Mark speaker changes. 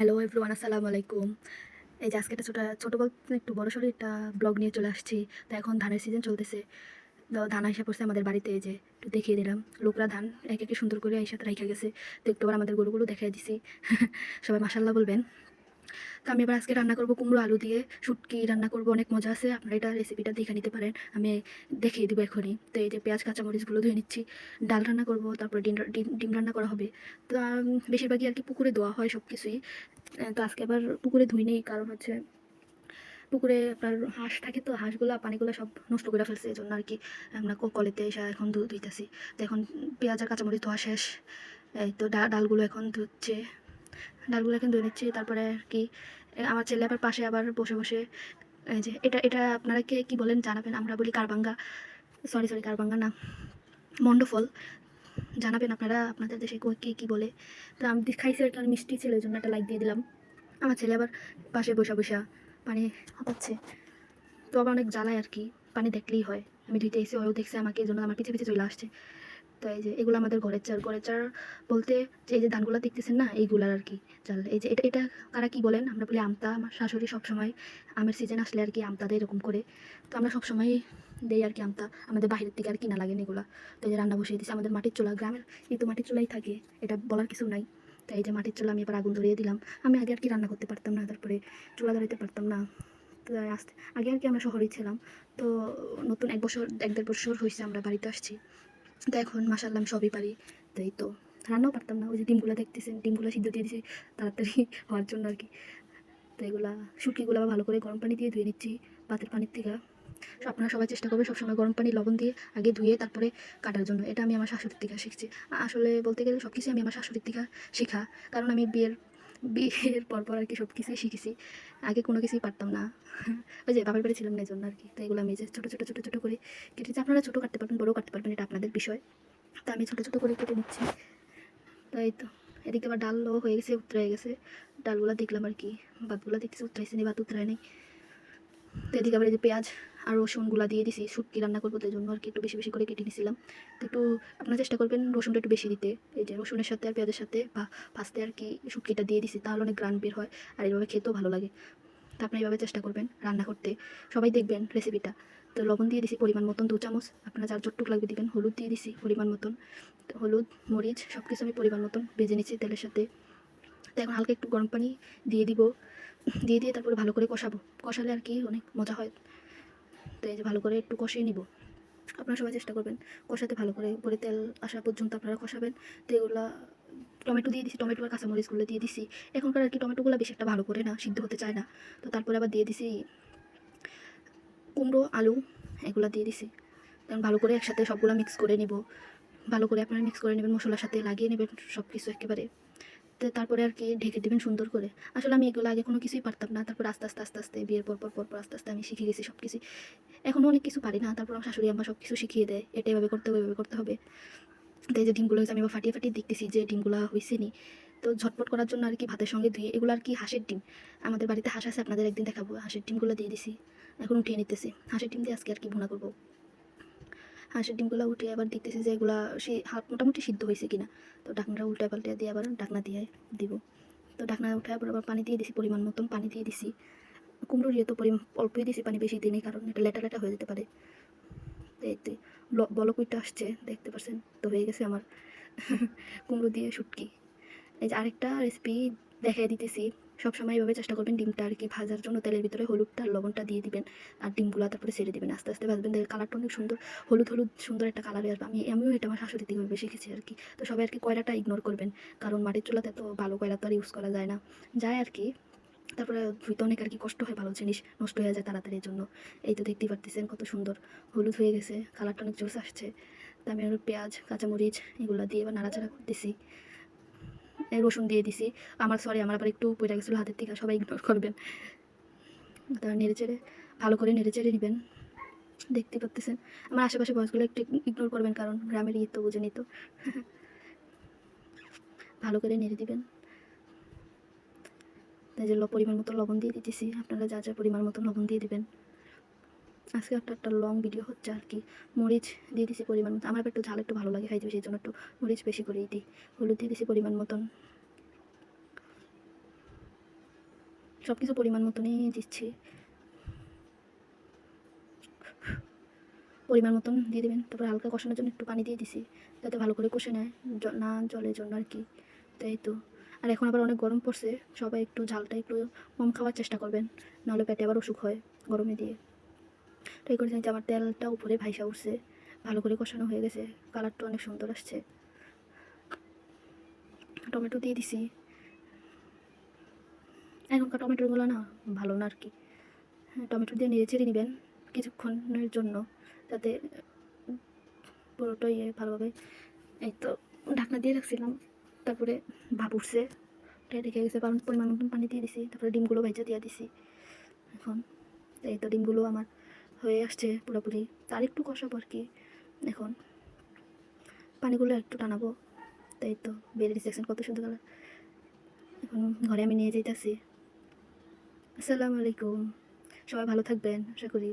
Speaker 1: Hello everyone আসসালামু আলাইকুম। এই যে আজকে একটা ছোটো ছোটো গল্প, একটু বড় সড়ো একটা ব্লগ নিয়ে চলে আসছি। তো এখন ধানের সিজন চলতেছে। তো ধান আসা পড়ছে আমাদের বাড়িতে যে একটু দেখিয়ে দিলাম। লোকরা ধান এক একে সুন্দর করে এই সাথে রেখে গেছে। তো একটু আবার আমাদের গরুগুলো দেখিয়ে দিছি। সবাই মাসাল্লাহ বলবেন। তো আমি এবার আজকে রান্না করব কুমড়ো আলু দিয়ে। শুটকি রান্না করব, অনেক মজা আছে। আপনারা এটা রেসিপিটা দেখে নিতে পারেন। আমি দেখিয়ে দিব এখনই। তো এই যে পেঁয়াজ, কাঁচামরিচগুলো ধুয়ে নিচ্ছি। ডাল রান্না করব, তারপরে ডিম ডিম রান্না করা হবে। তো বেশিরভাগই আর কি পুকুরে দেওয়া হয় সব কিছুই তো আজকে আবার পুকুরে ধুই নেই, কারণ হচ্ছে পুকুরে আপনার হাঁস থাকে তো, হাঁসগুলো, পানিগুলো সব নষ্ট করে ফেলছে এই জন্য আর কি আমরা কলেতে এসে এখন ধুইতেছি। তো এখন পেঁয়াজ আর কাঁচামরিচ ধোয়া শেষ। এই তো ডালগুলো এখন ধুচ্ছে। ডালগুলো এখন ধুয়ে নিচ্ছি তারপরে আর কি আমার ছেলে আবার পাশে আবার বসে বসে, এই যে, এটা এটা আপনারা কে, কী বলেন জানাবেন, আমরা বলি কারবাঙ্গা সরি সরি কারবাঙ্গা না মন্ডফল জানাবেন আপনারা, আপনাদের দেশে কে, কী বলে, তো আমি খাইছি আর কি মিষ্টি ছিল এই জন্য একটা লাইক দিয়ে দিলাম, আমার ছেলে আবার পাশে বসা বসা, পানি হাতাচ্ছে তো আবার অনেক জ্বালায় আর কি, পানি দেখলেই হয়, আমি ধুইতে এসে ওও দেখছে আমাকে, এই জন্য আমার পিছিয়ে পিছিয়ে চলে আসছে তো এই যে এগুলো আমাদের ঘরের চাল ঘরের চাল বলতে যে এই যে ধানগুলো দেখতেছেন না, এইগুলার আর কি চাল। এই যে এটা এটা কারা কি বলেন? আমরা বলি আমতা, আমার শাশুড়ি সবসময় আমের সিজন আসলে আর কি আমতা দেয় এরকম করে। তো আমরা সবসময় দেই আর কি আমতা। আমাদের বাইরের থেকে আর কিনা লাগে এগুলা। তো এই যে রান্না বসিয়ে দিচ্ছি আমাদের মাটির চুলা, গ্রামের এই তো মাটির চুলাই থাকে, এটা বলার কিছু নাই। তো এই যে মাটির চুলা আমি এবার আগুন ধরিয়ে দিলাম। আমি আগে আর কি রান্না করতে পারতাম না, তারপরে চুলা ধরাইতে পারতাম না। তো আসতে, আগে আর কি আমরা শহরেই ছিলাম। তো নতুন এক বছর, এক দেড় বছর হয়েছে আমরা বাড়িতে আসছি। তো এখন মাসাল্লাহ আমি সবই পারি। তাই তো, রান্নাও পারতাম না। ওই যে ডিমগুলো দেখতেছেন, ডিমগুলো সিদ্ধ দিয়ে দিয়েছি, তাড়াতাড়ি হওয়ার জন্য আর কি। তো এগুলা, শুটকিগুলো আবার ভালো করে গরম পানি দিয়ে ধুয়ে নিচ্ছি, পাতের পানির থেকে। আপনারা সবাই চেষ্টা করবে সবসময় গরম পানি, লবণ দিয়ে আগে ধুয়ে তারপরে কাটার জন্য। এটা আমি আমার শাশুড়ির থেকে শিখছি। আসলে বলতে গেলে সব কিছুই আমি আমার শাশুড়ির থেকে শেখা। কারণ আমি বিয়ের বিয়ের পর পর আর কি সব কিছুই শিখেছি। আগে কোনো কিছুই পারতাম না। ওই যে বাবার বাড়ি ছিলাম না এই জন্য আর কি। তো এগুলো আমি যে ছোটো ছোটো ছোটো ছোটো করে কেটেছি। আপনারা ছোটো কাটতে পারবেন, বড়ও কাটতে পারবেন, এটা আপনাদের বিষয়। তো আমি ছোটো ছোটো করে কেটে নিচ্ছি। তাই তো। এদিকে আবার ডালও হয়ে গেছে, উতরে গেছে। ডালগুলো দেখলাম আর কি। ভাতগুলো দেখতেছি, উতরাইছে নি, ভাত উতরায় নেই। তো এদিকে আবার এই যে পেঁয়াজ আর রসুনগুলো দিয়ে দিছি, শুটকি রান্না করব তাই জন্য আর কি একটু বেশি বেশি করে কেটে নিয়েছিলাম তো একটু আপনারা চেষ্টা করবেন রসুনটা একটু বেশি দিতে। এই যে রসুনের সাথে আর পেঁয়াজের সাথে বা ফাস্তে আর কি শুটকিটা দিয়ে দিছি, তাহলে অনেক গ্রান বের হয় আর এইভাবে খেতেও ভালো লাগে। তো আপনি এইভাবে চেষ্টা করবেন রান্না করতে। সবাই দেখবেন রেসিপিটা তো লবণ দিয়ে দিছি পরিমাণ মতন, দু চামচ। আপনারা যার যতটুক লাগবে দিবেন। হলুদ দিয়ে দিছি পরিমাণ মতন। তো হলুদ, মরিচ সব কিছু আমি পরিমাণ মতন ভেজে নিচ্ছি তেলের সাথে। তো এখন হালকা একটু গরম পানি দিয়ে দিব। দিয়ে দিয়ে তারপরে ভালো করে কষাবো। কষালে আর কি অনেক মজা হয়। তো এই যে ভালো করে একটু কষিয়ে নিব। আপনারা সবাই চেষ্টা করবেন কষাতে ভালো করে। উপরে তেল আসা পর্যন্ত আপনারা কষাবেন। তো এগুলা টমেটো দিয়ে দিছি। টমেটো আর কাঁচামরিচগুলো দিয়ে দিছি। এখনকার আর কি টমেটোগুলো বেশি একটা ভালো করে না, সিদ্ধ হতে চায় না। তো তারপরে আবার দিয়ে দিছি কুমড়ো, আলু, এগুলো দিয়ে দিছি। কারণ ভালো করে একসাথে সবগুলো মিক্স করে নিব। ভালো করে আপনারা মিক্স করে নেবেন, মশলার সাথে লাগিয়ে নেবেন সব কিছু একেবারে। তো তারপরে আর কি ঢেকে দেবেন সুন্দর করে। আসলে আমি এগুলো আগে কোনো কিছুই পারতাম না। তারপর আস্তে আস্তে আস্তে আস্তে, বিয়ের পর পর পর আস্তে আস্তে আমি শিখে গেছি সব কিছু এখনও অনেক কিছু পারি না। তারপর আমার শাশুড়ি আমার সব কিছু শিখিয়ে দেয়। এটা এভাবে করতে হবে এভাবে করতে হবে। তাই যে ডিমগুলো হয়েছে, আমি আবার ফাটিয়ে ফাটিয়ে দেখতেছি যে ডিমগুলো হয়েছে নি তো ঝটপট করার জন্য আর কি ভাতের সঙ্গে ধুয়ে, এগুলো আর কি হাঁসের ডিম। আমাদের বাড়িতে হাঁস আছে, আপনাদের একদিন দেখাবো। হাঁসের ডিমগুলো দিয়ে দিছি, এখন উঠিয়ে নিতেছি। হাঁসের ডিম দিয়ে আজকে আর কি ভুনা করব। হাঁসের ডিমগুলো উঠিয়ে আবার দেখতেছি যে এগুলো সে হাত মোটামুটি সিদ্ধ হয়েছে কিনা। তো ডাকনাটা উল্টা পাল্টে দিয়ে আবার ডাকনা দিয়ে দিব। তো ডাকনা উঠে আবার আবার পানি দিয়ে দিছি, পরিমাণ মতন পানি দিয়ে দিছি। কুমড়ো দিয়ে তো পরিমাণ অল্পই দিছি, পানি বেশি দিই কারণ এটা লেটা লেটা হয়ে যেতে পারে। এই তো বলকুইটা আসছে, দেখতে পাচ্ছেন তো হয়ে গেছে আমার কুমড়ো দিয়ে শুটকি। এই যে আরেকটা রেসিপি দেখাই দিতেছি। সবসময় এইভাবে চেষ্টা করবেন ডিমটা আর কি ভাজার জন্য তেলের ভিতরে হলুদটা লবণটা দিয়ে দিবেন আর ডিমগুলো তারপরে ছেড়ে দিবেন, আস্তে আস্তে ভাজবেন। কালারটা অনেক সুন্দর, হলুদ হলুদ সুন্দর একটা কালার আসবে। আমি আমিও এটা আমার শাশুড়ি থেকে ভেবে শিখেছি আর কি। তো সবাই আর কি কয়লাটা ইগনোর করবেন, কারণ মাটির চুলাতে তো ভালো কয়লা তো আর ইউজ করা যায় না। যায় আর কি। তারপরে ধুইতে অনেক আর কি কষ্ট হয় ভালো জিনিস নষ্ট হয়ে যায় তাড়াতাড়ি এর জন্য। এই তো দেখতেই পারতেছেন কত সুন্দর। হলুদ হয়ে গেছে কালারটা অনেক জোস আসছে। তা আমি আর পেঁয়াজ, কাঁচামরিচ এগুলো দিয়ে এবার নাড়াচাড়া করতেছি। রসুন দিয়ে দিছি। আমার সরি আমার আবার একটু পড়ে গেছিল হাতের থেকে, সবাই ইগনোর করবেন। তার নেড়ে চেড়ে, ভালো করে নেড়ে চেড়ে নেবেন। দেখতে পাচ্তেছেন আমার আশেপাশে বয়সগুলো একটু ইগনোর করবেন, কারণ গ্রামের ইয়ে তো বুঝে নিত ভালো করে নেড়ে দিবেন। যে পরিমাণ মতো লবণ দিয়ে দিতেছি। আপনারা যা যা পরিমাণ মতো লবণ দিয়ে দিবেন। আজকে একটা একটা লং ভিডিও হচ্ছে আর কি। মরিচ দিয়ে দিছি পরিমাণ মতো। আমার একটু ঝাল একটু ভালো লাগে খাইতে, সেই জন্য একটু মরিচ বেশি করেই দিই। হলুদ দিয়ে দিছি পরিমাণ মতন। সব কিছু পরিমাণ মতনই দিচ্ছি। পরিমাণ মতন দিয়ে দেবেন। তারপর হালকা কষানোর জন্য একটু পানি দিয়ে দিছি। যাতে ভালো করে কষে নেয়। না জলের জন্য আর কি। তাই তো। আর এখন আবার অনেক গরম পড়ছে সবাই একটু ঝালটা একটু কম খাওয়ার চেষ্টা করবেন নাহলে পেটে আবার অসুখ হয় গরমে দিয়ে। তো এই করে জানি যে আমার তেলটা উপরে ভাইসা উঠছে ভালো করে কষানো হয়ে গেছে কালারটা অনেক সুন্দর আসছে। টমেটো দিয়ে দিছি। এখনকার টমেটোগুলো না ভালো না আর কি। হ্যাঁ, টমেটো দিয়ে নেড়ে ছেড়ে নেবেন কিছুক্ষণের জন্য যাতে পুরোটা ইয়ে ভালোভাবে এই তো ঢাকনা দিয়ে রাখছিলাম। তারপরে ভাপ উঠছে ওটাই রেখে গেছে কারণ পরিমাণ মতন পানি দিয়ে দিছি। তারপরে ডিমগুলো ভেজে দিয়ে দিছি। এখন, এই তো ডিমগুলো আমার হয়ে আসছে পুরোপুরি তার একটু কষাবো আর কি। এখন, পানিগুলো একটু টানাবো। তাই তো বেড়ে রিসেকশন কত সুন্দর কালার এখন ঘরে আমি নিয়ে যেতেছি আসসালামু আলাইকুম। সবাই ভালো থাকবেন, আশা করি।